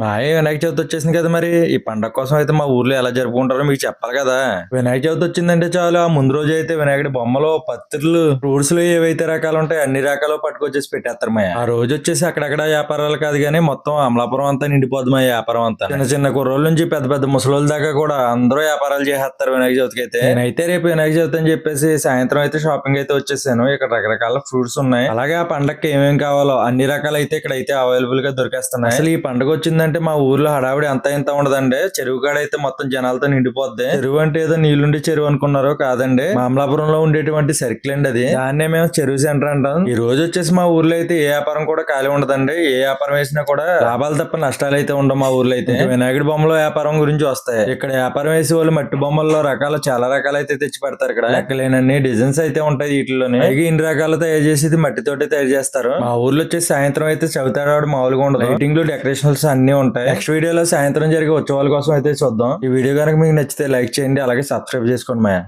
మాయ వినాయక చవితి వచ్చేసింది కదా మరి. ఈ పండగ కోసం అయితే మా ఊర్లో ఎలా జరుపుకుంటారో మీకు చెప్పాలి కదా. వినాయక చవితి వచ్చిందంటే చాలు. ఆ ముందు రోజు అయితే వినాయకుడి బొమ్మలు పత్రులు ఫ్రూట్స్లో ఏవైతే రకాలు ఉంటాయి అన్ని రకాలు పట్టుకొచ్చేసి పెట్టేస్తారు మాయ. ఆ రోజు వచ్చేసి అక్కడక్కడ వ్యాపారాలు కాదు కానీ మొత్తం అమలాపురం అంతా నిండిపోద్ది మా వ్యాపారం అంతా. చిన్న చిన్న కుర్రోళ్ళ నుంచి పెద్ద పెద్ద ముసలోళ్ళ దాకా కూడా అందరూ వ్యాపారాలు చేసేస్తారు వినాయక చవితికి అయితే. నేనైతే రేపు వినాయక చవితి అని చెప్పేసి సాయంత్రం అయితే షాపింగ్ అయితే వచ్చేసాను. ఇక్కడ రకరకాల ఫ్రూట్స్ ఉన్నాయి. అలాగే ఆ పండగకి ఏమేమి కావాలో అన్ని రకాలు అయితే ఇక్కడ అయితే అవైలబుల్గా దొరికేస్తున్నాయి. అసలు ఈ పండుగ ఏంటంటే మా ఊర్లో హడావిడి అంత ఇంత ఉండదండి. చెరువు కాడ అయితే మొత్తం జనాలతో నిండిపోద్ది. చెరువు అంటే ఏదో నీళ్ళుండి చెరువు అనుకున్నారో కాదండి. మామలాపురంలో ఉండేటువంటి సర్కిల్ అండి అది. దాన్నే మేము చెరువు సెంటర్ అంటాం. ఈ రోజు వచ్చేసి మా ఊర్లో అయితే ఏ వ్యాపారం కూడా ఖాళీ ఉండదండి. ఏ వ్యాపారం వేసినా కూడా లాభాలు తప్ప నష్టాలు అయితే ఉండవు మా ఊర్లో అయితే. వినాయకుడి బొమ్మల వ్యాపారం గురించి వస్తాయి. ఇక్కడ వ్యాపారం వేసే వాళ్ళు మట్టి బొమ్మల్లో రకాల చాలా రకాలు అయితే తెచ్చి పెడతారు ఇక్కడ. లెక్కలేనన్ని డిజైన్స్ అయితే ఉంటాయి వీటిలోనే అయితే ఇన్ని రకాలు తయారు చేసేది మట్టితోటి తయారు చేస్తారు. మా ఊర్లో వచ్చేసి సాయంత్రం అయితే చవితాడు మామూలుగా ఉండదు. లైటింగ్ డెకరేషన్స్ అన్ని అన్ని ఉంటాయి. నెక్స్ట్ వీడియోలో సాయంత్రం జరిగే ఉత్సవాల కోసం అయితే చూద్దాం. ఈ వీడియో కనుక మీకు నచ్చితే లైక్ చేయండి అలాగే సబ్స్క్రైబ్ చేసుకోండి మాయా.